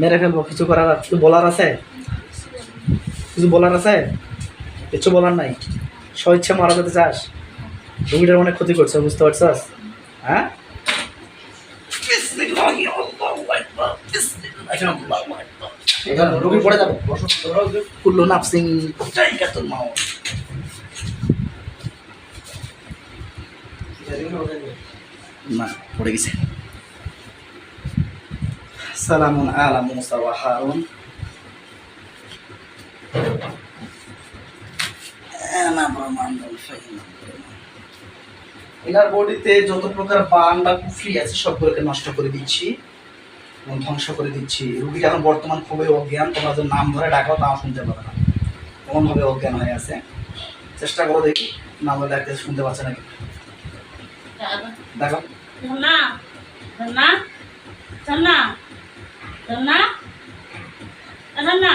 মেরে ফেলব, কিছু করার কিছু বলার আছে? কিছু বলার আছে? কিছু বলার নাই। স্বইচ্ছা মারা যেতে চাস। রুগীটার অনেক ক্ষতি করছে, বুঝতে পারছস? হ্যাঁ? পড়ে না, পড়ে গেছে। সালামুন আলা মুসা ওয়া হারুন। এনার বডিতে যত প্রকার বান বা কুফরি আছে সবগুলোকে নষ্ট করে দিচ্ছি এবং ধ্বংস করে দিচ্ছি। রুগীটা এখন বর্তমান খুবই অজ্ঞান তোমরা যে নাম ধরে ডাকাও তাও শুনতে পাবে না। এমনভাবে অজ্ঞান হয়ে আছে। চেষ্টা করো দেখি নাম ধরে ডাকতে শুনতে পাচ্ছে নাকি? দেখো ধন্না ধন্না ধন্না ধন্না ধন্না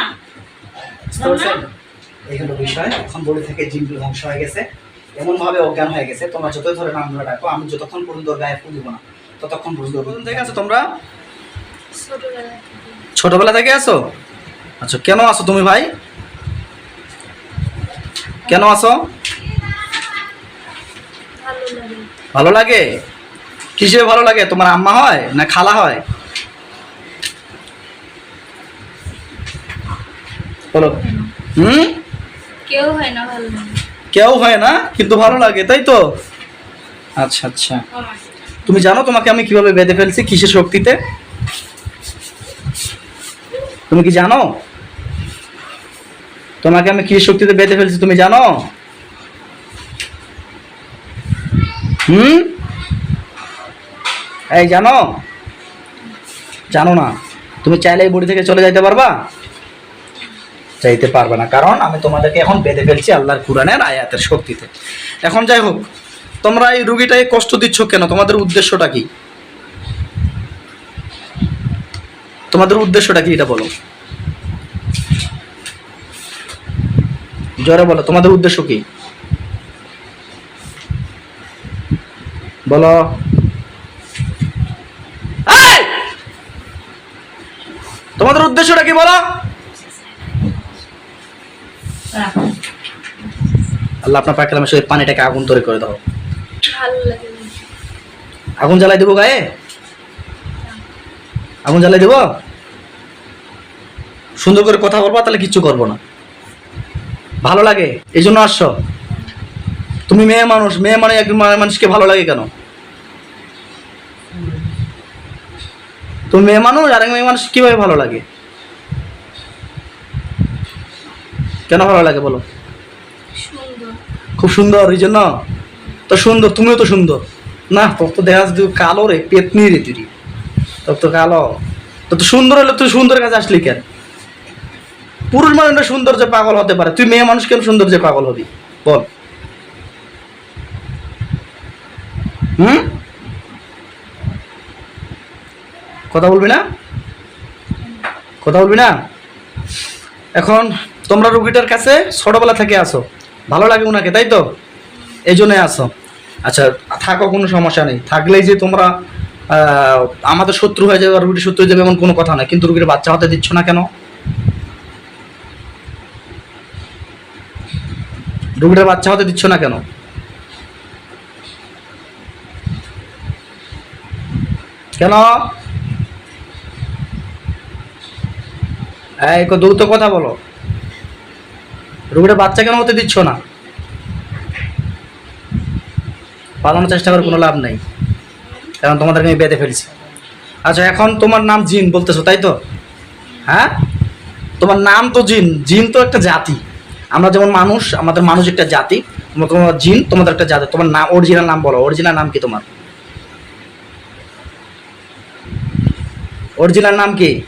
এই হলো বিষয় এখন বডি থেকে জিনগুলো ধ্বংস হয়ে গেছে। এমন ভাবে অজ্ঞান হয়ে গেছে তোমরা যতই ধরে ডাকো আমি যতক্ষণ পর্যন্ত গায়ে ফুল দিব না ততক্ষণ পর্যন্ত থেকে আছো তোমরা ছোটবেলা থেকে। আছো? আচ্ছা কেন আছো তুমি ভাই? কেন আছো? ভালো লাগে? কিসে ভালো লাগে? তোমার আম্মা হয় না খালা হয়? বলো। হুম? কেউ হয় না ভালো কেউ হয় না কিন্তু ভালো লাগে তাই তো? আচ্ছা আচ্ছা। তুমি জানো তোমাকে আমি কীভাবে বেঁধে ফেলছি কিসের শক্তিতে? তুমি কি জানো? তোমাকে আমি কিসের শক্তিতে বেঁধে ফেলছি তুমি জানো? হুম? এই জানো? জানো না। তুমি চাইলে এই বডি থেকে চলে যাইতে পারবা? চাইতে পারবে না। কারণ আমি তোমাদেরকে এখন বেঁধে ফেলছি আল্লাহর কুরআনের আয়াতের শক্তিতে। এখন যাই হোক, তোমরা এই রুগীটাকে কষ্ট দিচ্ছ কেন? তোমাদের উদ্দেশ্যটা কি? তোমাদের উদ্দেশ্যটা কি? এটা বলো। জোরে বলো, তোমাদের উদ্দেশ্য কি? বলো। তোমাদের উদ্দেশ্যটা কি বলো? আল্লাহ আপনার পাকে আমি সেই পানিটাকে আগুন তৈরি করে দাও। আগুন জ্বালাই দেবো গায়ে? আগুন জ্বালাই দেবো? সুন্দর করে কথা বলব তাহলে কিচ্ছু করব না। ভালো লাগে? এই জন্য আসছো? তুমি মেয়ে মানুষ মেয়ে মানে একজন মানুষকে ভালো লাগে কেন? তুমি মেয়ে মানুষ আর এক মেয়ে মানুষ কীভাবে ভালো লাগে? কেন ভালো লাগে বলো? খুব সুন্দর এই জন্য? তো সুন্দর তুমিও তো সুন্দর। না তোর তো দেখা যাচ্ছে কালো রে পেতনি রে তুই। তোর তো কালো। তো তো সুন্দর হলে তুই সুন্দর কাছে আসলি কেন? পুরুষ মানুষটা সুন্দর যে পাগল হতে পারে তুই মেয়ে মানুষ কেন সুন্দর যে পাগল হবি? বল। হুম? কথা বলবি না? কথা বলবি না? এখন তোমরা রুগীটার কাছে ছোটবেলা থেকে আসো। ভালো লাগে ওনাকে তাই তো? এই জন্যে আসো। আচ্ছা থাকো, কোনো সমস্যা নেই। থাকলেই যে তোমরা আমাদের শত্রু হয়ে যাবে, রুগীর শত্রু হয়ে যাবে এমন কোনো কথা নাই। কিন্তু রুগীর বাচ্চা হতে দিচ্ছ না কেন? রুগীটার বাচ্চা হতে দিচ্ছ না কেন? কেন? এই দ্রুত কথা বলো। রুগীটা বাচ্চা কেন হতে দিচ্ছ না। পালানোর চেষ্টা করে কোনো লাভ নেই। কারণ তোমাদেরকে আমি বেঁধে ফেলছি। আচ্ছা এখন তোমার নাম জিন বলতেছো, তাই তো? হ্যাঁ? তোমার নাম তো জিন। জিন তো একটা জাতি। আমরা যেমন মানুষ, আমাদের মানুষ একটা জাতি। তোমার জিন, তোমাদের একটা জাতি। তোমার নাম অরিজিনাল নাম বলো। অরিজিনাল নাম কি তোমার? অরিজিনাল নাম কি?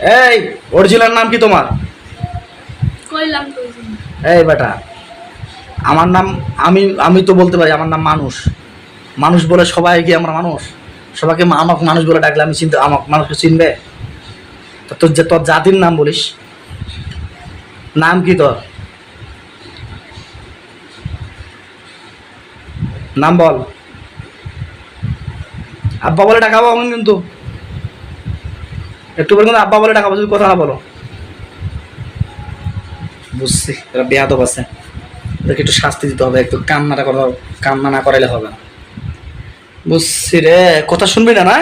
এই অরিজিনাল নাম কি তোমার? কইলাম এই বেটা আমার নাম আমি আমি তো বলতে পারি আমার নাম মানুষ। মানুষ বলে সবাই কি আমরা মানুষ? সবাইকে আমাকে মানুষ বলে ডাকলে আমি চিনতে আমাকে মানুষকে চিনবে? তো তোর যে তোর জাতির নাম বলিস নাম কি তোর? নাম বল। আব্বা বলে ডাকাবো আমি কিন্তু। একটু পরে কিন্তু আব্বা বলে টাকা যদি কথা না বলো। বুঝছি, এরা বেয়াদব আছে। ওদেরকে একটু শাস্তি দিতে হবে, একটু কান্নাটা করা কান্না না করাইলে হবে না। বুঝছি রে, কথা শুনবি না না?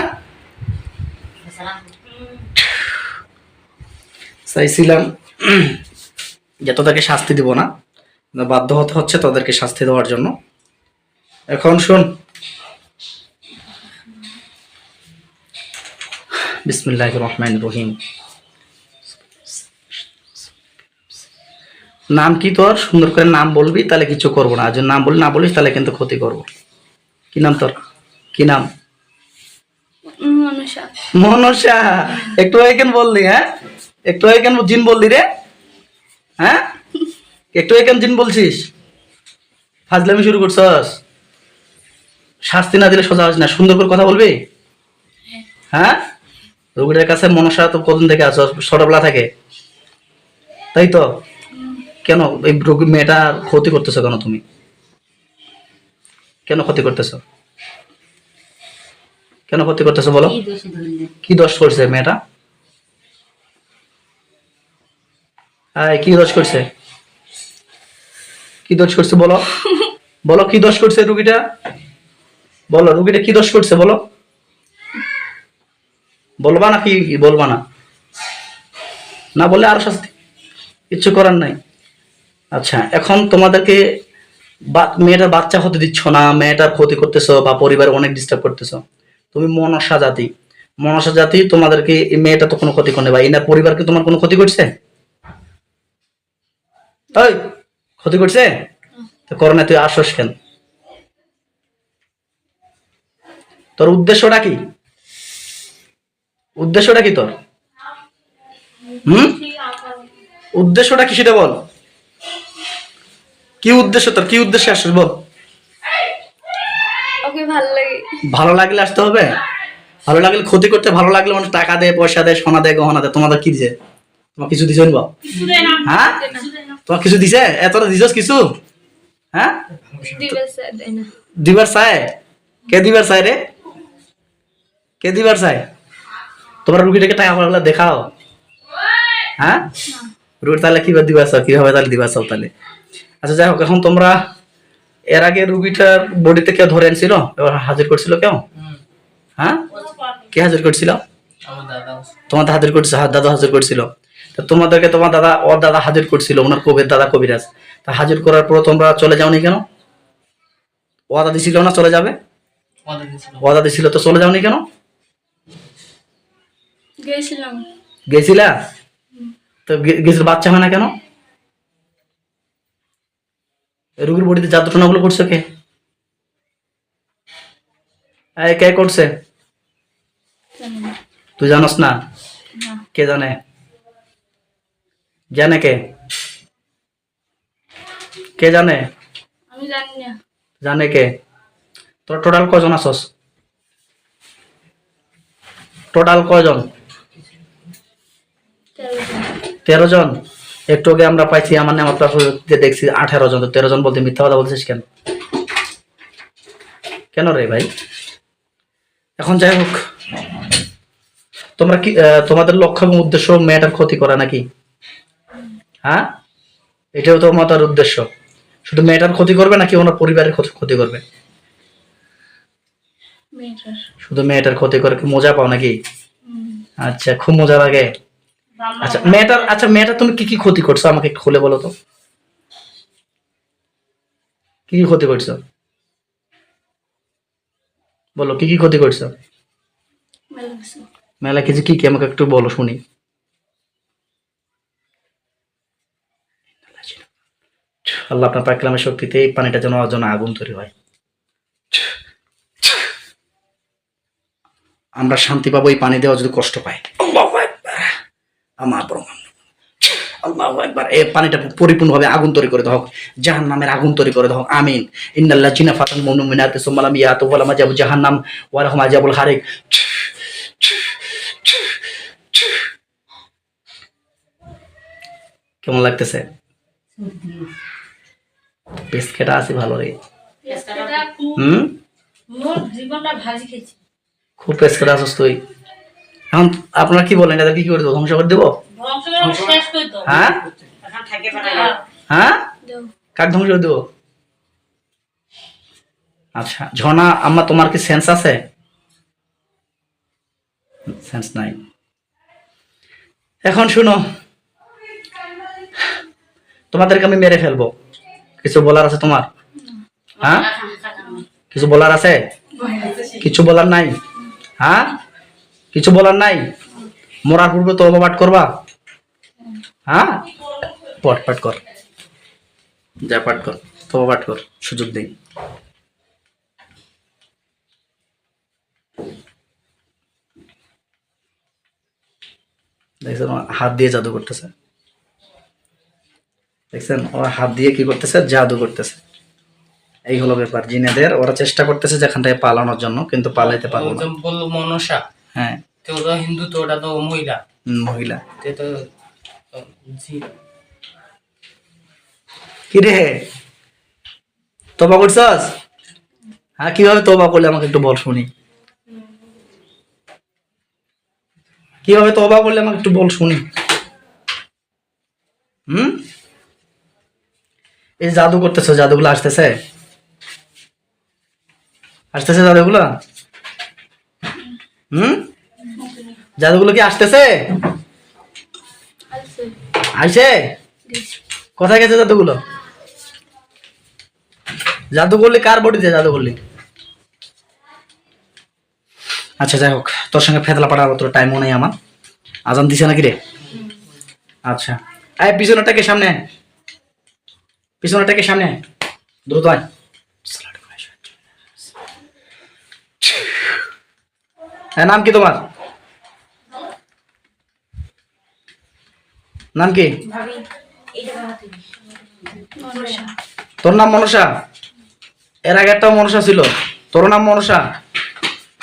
চাইছিলাম যে তোদেরকে শাস্তি দিব না বাধ্য হতে হচ্ছে তোদেরকে শাস্তি দেওয়ার জন্য। এখন শোন বিসমিল্লাহ রহমান রহিম। নাম কি তোর? সুন্দর করে নাম বলবি তাহলে কিছু করব না। আর যদি নাম বলি না বলিস তাহলে কিন্তু ক্ষতি করব। কি নাম তোর? কি নাম? মনসা। একটু আগে বললি হ্যাঁ? একটু আগে জিন বললি রে? হ্যাঁ? একটু আগে জিন বলছিস? ফাজলামি শুরু করছস? শাস্তি না দিলে সোজা হস না। সুন্দর করে কথা বলবি? হ্যাঁ? রুগীটার কাছে মনসা তো কতদিন থেকে আছো? ছোটবেলা থেকে। তাই তো? কেন এই রোগী মেয়েটা ক্ষতি করতেছো কেন তুমি? কেন ক্ষতি করতেছো? কেন ক্ষতি করতেছো বলো? কি দোষ করছে মেয়েটা? আয় কি দোষ করছে? কি দোষ করছে বলো? বলো কি দোষ করছে রুগীটা? বলো রুগীটা কি দোষ করছে বলো? বলবা না কি বলবা না? না বলে আরও শাস্তি। কিচ্ছু করার নাই। আচ্ছা এখন তোমাদেরকে মেয়েটার বাচ্চা হতে দিচ্ছ না, মেয়েটার ক্ষতি করতেছো বা পরিবার অনেক ডিস্টার্ব করতেছো। তুমি মনসা জাতি। মনসা জাতি তোমাদেরকে এই মেয়েটা তো কোনো ক্ষতি করে বা এনার পরিবারকে তোমার কোনো ক্ষতি করছে? ওই ক্ষতি করছে? তো করোনা, তুই আসস কেন? তোর উদ্দেশ্যটা কি? উদ্দেশ্যটা কি তোর? হুম? উদ্দেশ্যটা কি সেটা বল? কি উদ্দেশ্য তোর? কি উদ্দেশ্যে আসছিস বল? ওকে ভালো লাগে। ভালো লাগলে আসতে হবে? ভালো লাগলে ক্ষতি করতে ভালো লাগলে মানুষ টাকা দেয় পয়সা দেয় সোনা দেয় গহনা দেয়। তোমাদের কি দিছে? তোমার কিছু দিছে বা কিছু দে না হ্যাঁ? তোমার কিছু দিছে? এতটা দিছস কিছু? হ্যাঁ? দিবার চায় কে দিবার চায় রে? কে দিবার চায় তোমার রুগীটাকে তাই টাকা পয়সা দেখাও। হ্যাঁ? রুগীর তাহলে কীভাবে দিবার চাও? কীভাবে তাহলে দিবার চাও তাহলে? আচ্ছা যাই হোক এখন তোমরা এর আগে রুগীটার বডিতে কেউ ধরে আনছিল? এবার হাজির করছিল কেউ? হ্যাঁ? কে হাজির করছিল? তোমার হাজির করছে হ্যাঁ, দাদা হাজির করছিল। তা তোমাদেরকে তোমার দাদা ওর দাদা হাজির করছিল ওনার কবির দাদা কবিরাজ। তা হাজির করার পর তোমরা চলে যাওনি কেন? ওয়াদা দিছিল না চলে যাবে? ওয়াদা দিছিল তো চলে যাওনি কেন? গেছিলাম। গেছিলা? তো গেছিল বাচ্চা হয় না কেন? রুগীর বডিতে জাদু টোনাগুলো করছে কে কে করছে? তুই জানোস না? না। কে জানে? জানে কে? কে জানে? আমি জানি না। জানে কে? তোর টোটাল কজন আসস টোটাল কজন? তেরো জন। একটু আগে আমরা পাইছি আমার নাম আপনার যে দেখছি আঠারো জন তো তেরো জন বলতে মিথ্যা কথা বলছিস কেন? কেন রে ভাই? এখন যাই হোক তোমরা কি তোমাদের লক্ষ্য এবং উদ্দেশ্য মেয়েটার ক্ষতি করা নাকি? হ্যাঁ? এটাও তোমাদের উদ্দেশ্য। শুধু মেয়েটার ক্ষতি করবে নাকি ওনার পরিবারের ক্ষতি ক্ষতি করবে? শুধু মেয়েটার ক্ষতি করে কি মজা পাও নাকি? আচ্ছা খুব মজা লাগে। আচ্ছা মেয়েটার আচ্ছা মেয়েটা তুমি কি কি ক্ষতি করছ? আমাকে খুলে বলো তো। কি কি ক্ষতি করছ? বলো, কি কি ক্ষতি করছ? মেলা কিছু। কি কি? আমাকে একটু বলো, শুনি। আল্লাহ আপনার পাকলামের শক্তিতে এই পানিটা যেন যেন আগুন তৈরি হয়। আমরা শান্তি পাবো, এই পানি দেওয়া যদি কষ্ট আকবার। প্রমাণ। আল্লাহ একবার এই পানিটা পরিপূর্ণভাবে আগুন তৈরি করে দাও। জাহান নামের আগুন তৈরি করে দাও। আমিন। ইন্নাল্লাহ জিনা ফাতান মুমিনাত সুমালাম ইয়াতু ওয়ালামা যাবু জাহান্নাম ওয়ালাহুম আজাবুল হারিক। কেমন লাগতেছে? খেটা আছে ভালো রে। খুব- হুম? মোর জীবনটা ভাজি খেয়েছি। খুব আছিস তুই। এখন আপনারা কি বলেন এদের কি করে দেবো? ধ্বংস করে দেবো? হ্যাঁ? হ্যাঁ? দেও কাক ধ্বংস করে দেবো? আচ্ছা ঝর্ণা আম্মা তোমার কি সেন্স আছে? সেন্স নাই। এখন শুনো তোমাদেরকে আমি মেরে ফেলব। কিছু বলার আছে তোমার? হ্যাঁ? কিছু বলার আছে? কিছু বলার নাই? হ্যাঁ? কিছু বলার নাই? মরার পূর্বে তো পাঠ করবা? হ্যাঁ? পট পাঠ কর। যা পাঠ কর তো পাঠ কর, সুযোগ দেই দেখছেন হাত দিয়ে জাদু করতেছে। দেখছেন, ওরা হাত দিয়ে কি করতেছে? জাদু করতেছে। এই হলো ব্যাপার। জিনেদের ওরা চেষ্টা করতেছে যেখান থেকে পালানোর জন্য, কিন্তু পালাইতে পারব না। মনসা। হ্যাঁ। তো ওরা হিন্দু তো ওটা তো মহিলা। মহিলা। তে তো তো জি। কি রে? তোবা করছস? হ্যাঁ কীভাবে তোবা করলে আমাকে একটু বল শুনি। কীভাবে তোবা করলে আমাকে একটু বল শুনি। হুম? এই জাদু করতেছো জাদুগুলো আসতেছে? আসতেছে জাদুগুলো? হুম? জাদুগুলো কি আসতেছে? আইসে? কোথায় গেছে জাদুগুলো? জাদু করলি কার বডিতে জাদু করলি? আচ্ছা যাই হোক তোর সঙ্গে ফেতলা পাঠার তোর টাইমও নেই আমার। আজান দিছে নাকি রে? আচ্ছা। আয় পিছনেরটাকে সামনে। পিছনেরটাকে সামনে। দ্রুত আয়। নাম কি তোমার? নাম কি? তোর নাম মনসা। এর আগে একটা মনসা ছিল। তোর নাম মনসা।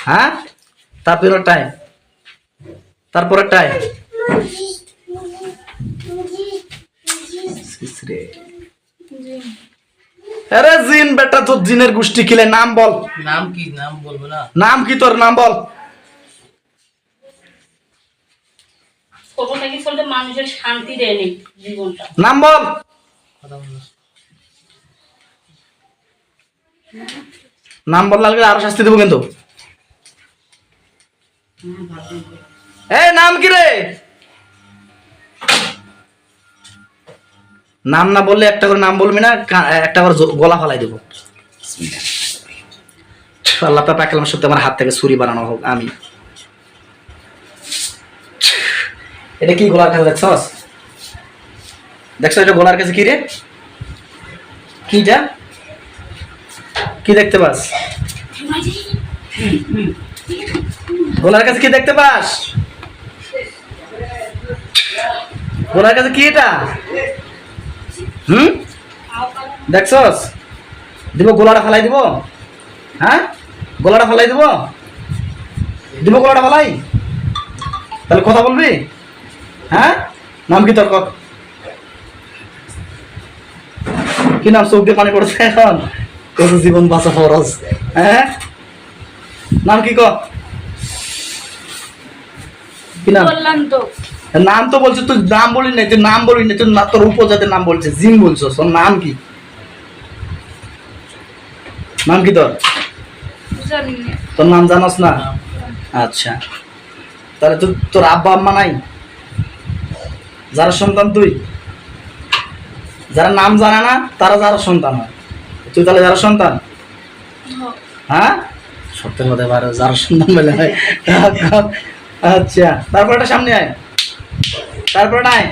হ্যাঁ? তারপরে টাইম তারপরে আরে জিন বেটা তোর জিনের গোষ্ঠী খিলে নাম বল। নাম কি? নাম বলব না। নাম কি তোর? নাম বল। চলতে মানুষের শান্তি দেয় জীবনটা। নাম বল। নাম বল লাগলে আরও শাস্তি দেবো কিন্তু। এই, নাম কি রে? নাম না বললে একটা করে নাম বলবি না একটা করে গলা ফালাই দেবো। আল্লাহ পাক কালাম সত্যি আমার হাত থেকে ছুরি বানানো হোক আমি এটা কি গোলার কাছে দেখছস? দেখছ এটা গোলার কাছে কি রে? কিটা? কি দেখতে পাস? গোলার কাছে কি দেখতে পাস? গোলার কাছে কি এটা? হুম? দেখছস? দিব গোলাটা ফালাই দিব? হ্যাঁ? গোলাটা ফালাই দিব? দিব গোলাটা ফালাই? তাহলে কথা বলবি? হ্যাঁ? নাম কি তোর ক? কি নাম? চোখ দিয়ে পানি পড়ছে এখন? কত জীবন বাঁচা ফরজ হ্যাঁ? নাম কি ক কি নাম? বললাম তো। নাম তো বলছিস তুই নাম বলি না তুই নাম বলি না তুই না তোর উপজাতের নাম বলছিস জিম বলছো তোর নাম কি? নাম কি তোর? তোর নাম জানাস না? আচ্ছা। তাহলে তুই তোর আব্বা আম্মা নাই? যারা সন্তান তুই? যারা নাম জানে না তারা যারা সন্তান হয়। তুই তাহলে যারা সন্তান? হ্যাঁ? সত্যি হতে পারে যারা সন্তান বলে আচ্ছা তারপর এটা সামনে আয়। তারপর নাই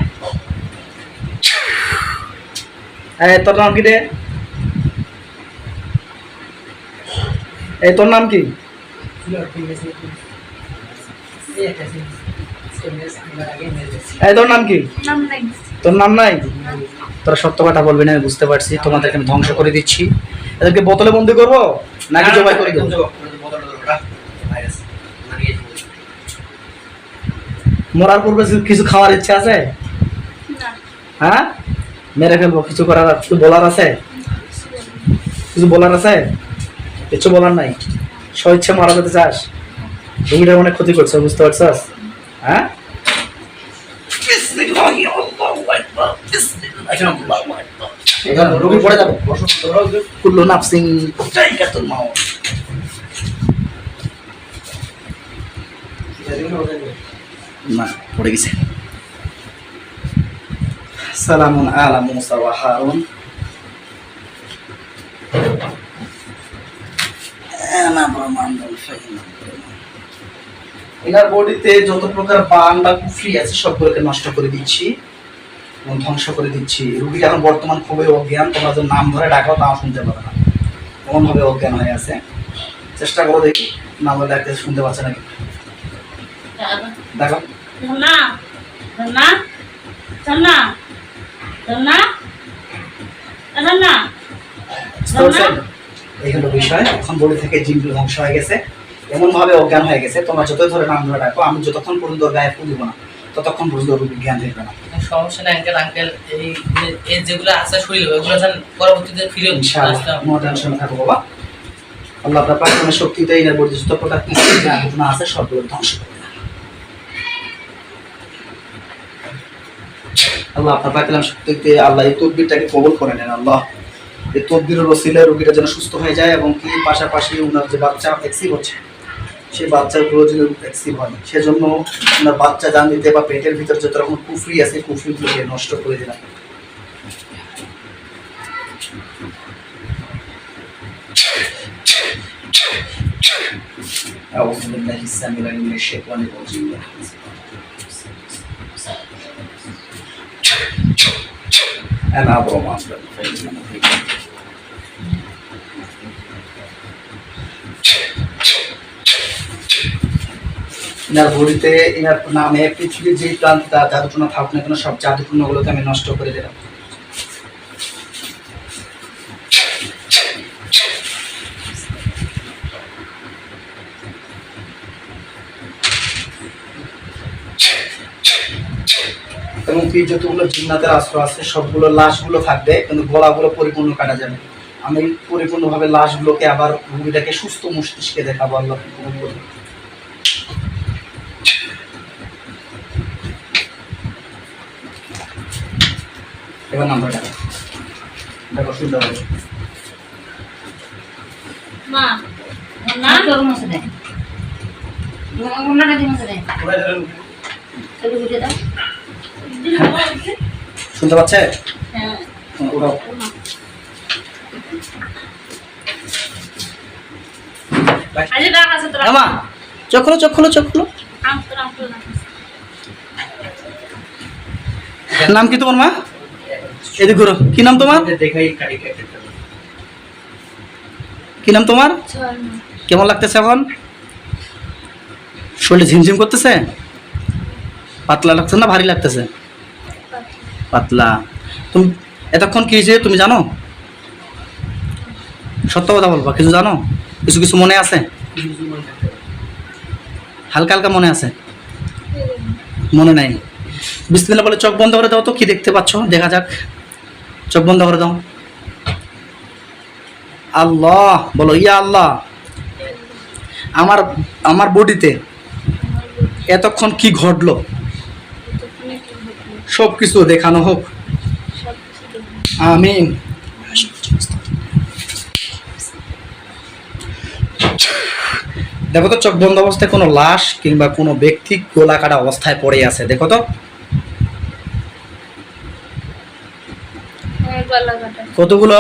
এই, তোর নাম কি রে? এই, তোর নাম কি? এই তোর নাম কি? তোর নাম নাই? তোরা সত্য কথা বলবি না আমি বুঝতে পারছি। তোমাদেরকে আমি ধ্বংস করে দিচ্ছি। এদেরকে বোতলে বন্দি করব? নাকি জবাই করে দেবো? মরার পূর্বে কিছু- কিছু খাওয়ার ইচ্ছা আছে? হ্যাঁ? মেরে ফেলব কিছু করার কিছু বলার আছে? কিছু বলার আছে? কিছু বলার নাই? স্ব ইচ্ছে মারা যেতে চাস? রুগীটার অনেক ক্ষতি করছে বুঝতে পারছস? হ্যাঁ? রোগী পড়ে যাবে। কুল্লু নাফসিং না পড়ে গেছে। সালামুন আলা মুসা ওয়া হারুন। ব্রহ্মান্ডল ফাইনা এনার বডিতে যত প্রকার বান বা কুফরি আছে সবগুলোকে নষ্ট করে দিচ্ছি এবং ধ্বংস করে দিচ্ছি। রুগী এখন বর্তমান খুবই অজ্ঞান তোমরা যে নাম ধরে ডাকাও তাও শুনতে পাবে না। এমন ভাবে অজ্ঞান হয়ে আছে। চেষ্টা করো দেখি নাম ধরে ডাকতে শুনতে পাচ্ছে নাকি? দেখো। না না না না না এই হলো বিষয়। এখন বডি থেকে জিনগুলো ধ্বংস হয়ে গেছে। এমন ভাবে অজ্ঞান হয়ে গেছে তোমরা যতই ধরে নাম ধরে ডাকো আমি যতক্ষণ পর্যন্ত গায়ে ফুল দিব না ততক্ষণ পর্যন্ত রুগীর জ্ঞান থাকবে না। সমস্যা নেই আঙ্কেল আঙ্কেল এই এই যেগুলো আছে শরীরে ওগুলো যেন পরবর্তীতে ফিরে ইনশাআল্লাহ নো টেনশন থাকো বাবা। আল্লাহ আপনার প্রার্থনা শক্তিতে এর বডি যত প্রকার কিছু যা ঘটনা আছে সবগুলো ধ্বংস করে। আল্লাহ আপনার প্রার্থনা শক্তিতে আল্লাহ এই তদবিরটাকে কবুল করে নেন আল্লাহ। এই তদবিরের রসিলে রোগীটা যেন সুস্থ হয়ে যায় এবং কি পাশাপাশি ওনার যে বাচ্চা অ্যাক্সিভ হচ্ছে সেই বাচ্চাগুলো যদি অ্যাক্সিভ হয় সেজন্য ওনার বাচ্চা জান দিতে বা পেটের ভিতরে যত রকম কুফরি আছে কুফরিগুলোকে নষ্ট করে দিলাম أعوذ بالله السميع العليم من الشيطان الرجيم أنا أبو معصر ইনার বডিতে ইনার নামে পৃথিবীর যে প্রান্ত জাদুটনা থাকুক না কেন সব জাদুটনাগুলোকে আমি নষ্ট করে দিলাম। এবং কি যতগুলো জিন্নাতের আশ্রয় আছে, সবগুলো লাশগুলো থাকবে, কিন্তু গলাগুলো পরিপূর্ণ কাটা যাবে। আমি পরিপূর্ণভাবে লাশগুলোকে আবার রুগীটাকে সুস্থ মস্তিষ্কে দেখাবো আল্লাহ এবার নাম্বার দেখো। সুন্দর হবে মা না তোর মশে দেয়। অন্যটা দিন দেয় সেটা বুঝে দাও। শুনতে পাচ্ছে? হ্যাঁ। আমা চোখ খুলো চোখ খুলো চোখ খুলো নাম কি তোমার মা? এদিকে ঘুরো। কি নাম তোমার? কি নাম তোমার? কেমন লাগতেছে এখন? শরীরে ঝিমঝিম করতেছে? পাতলা লাগছে না ভারী লাগতেছে? পাতলা। তুমি এতক্ষণ কি হয়েছে তুমি জানো? সত্য কথা বলবা কিছু জানো? কিছু কিছু মনে আছে? হালকা হালকা মনে আছে? মনে নাই? বিসমিল্লাহ বলে চোখ বন্ধ করে দাও তো, কি দেখতে পাচ্ছ? দেখা যাক। চোখ বন্ধ করে দাও। আল্লাহ, বলো, ইয়া আল্লাহ, আমার আমার বডিতে এতক্ষণ কি ঘটলো? সব কিছু দেখানো হোক। আমিন। দেখো তো, চোখ বন্ধ অবস্থায় কোনো লাশ কিংবা কোনো ব্যক্তি গোলা কাটা অবস্থায় পড়ে আছে। দেখো তো আমার গলা কাটা কতগুলো?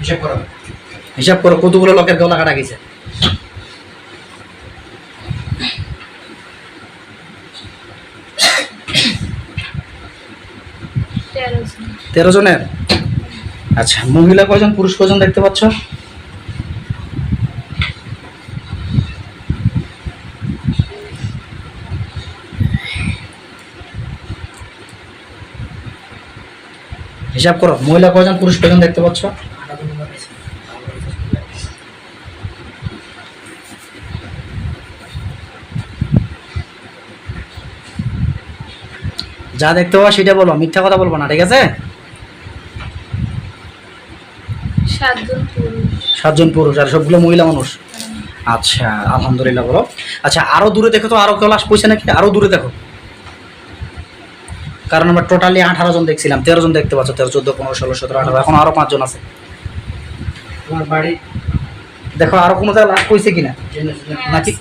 হিসাব করো। হিসাব করো কতগুলো লোকের গলা কাটা গেছে? তেরো জনের? আচ্ছা মহিলা কয়জন পুরুষ কজন দেখতে পাচ্ছ? হিসাব করো। মহিলা কজন পুরুষ কজন দেখতে পাচ্ছ? যা দেখতে পাবো সেটা বলো মিথ্যা কথা বলব না ঠিক আছে? সাতজন পুরুষ। সাতজন পুরুষ আর সবগুলো মহিলা মানুষ? আচ্ছা আলহামদুলিল্লাহ বলো। আচ্ছা আরও দূরে দেখো তো আরও কেউ লাশ পয়সা নাকি? আরও দূরে দেখো। কারণ আমরা টোটালি আঠারো জন দেখছিলাম তেরো জন দেখতে পাচ্ছ তেরো চোদ্দ পনেরো ষোলো সতেরো আঠারো এখন আরও পাঁচজন আছে। তোমার বাড়ি? দেখো আরও কোনো জায়গায় লাশ পয়সা কিনা? নাকি?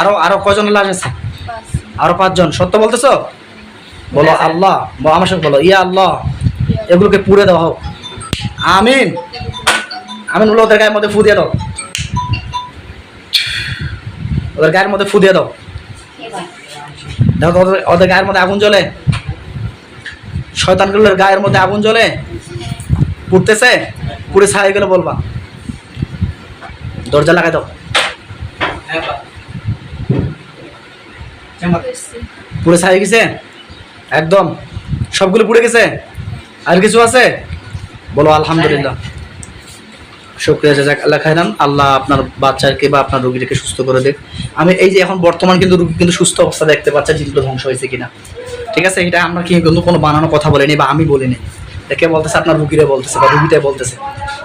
আরও আরও কজনের লাশ আছে? পাঁচ আরও পাঁচজন। সত্য বলতেছো? বলো আল্লাহ আমার সঙ্গে বলো ইয়া আল্লাহ এগুলোকে পুড়ে দেওয়া হোক। আমিন। আমিন বলো ওদের গায়ের মধ্যে ফু দিয়ে দাও। ওদের গায়ের মধ্যে ফু দিয়ে দাও। দেখো ওদের ওদের গায়ের মধ্যে আগুন জ্বলে। শয়তানগুলোর গায়ের মধ্যে আগুন জ্বলে? পুড়তেছে? পুড়ে ছাই গেলে বলবা। দরজা লাগাই দাও। হ্যাঁ বেশি পুড়ে ছাই গেছে? একদম। সবগুলো পুড়ে গেছে? আর কিছু আছে? বলো আলহামদুলিল্লাহ। শুক্রিয়া জাজাক আল্লাহ খাইরান আল্লাহ আপনার বাচ্চাকে বা আপনার রোগীটাকে সুস্থ করে দেখ আমি এই যে এখন বর্তমান কিন্তু রোগী কিন্তু সুস্থ অবস্থা দেখতে পাচ্ছে জিনিসগুলো ধ্বংস হয়েছে কিনা। ঠিক আছে? এটা আমরা কি কিন্তু কোনো বানানো কথা বলিনি বা আমি বলিনি। একে বলতেছে? আপনার রুগীরা বলতেছে বা রুগীটাই বলতেছে।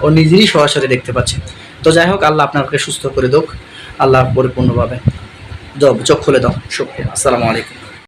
ও নিজেরই সরাসরি দেখতে পাচ্ছে। তো যাই হোক, আল্লাহ আপনাকে সুস্থ করে দোক। আল্লাহ পরিপূর্ণভাবে দব চোখ খুলে দাও। শুক্রিয়া। আসসালামু আলাইকুম।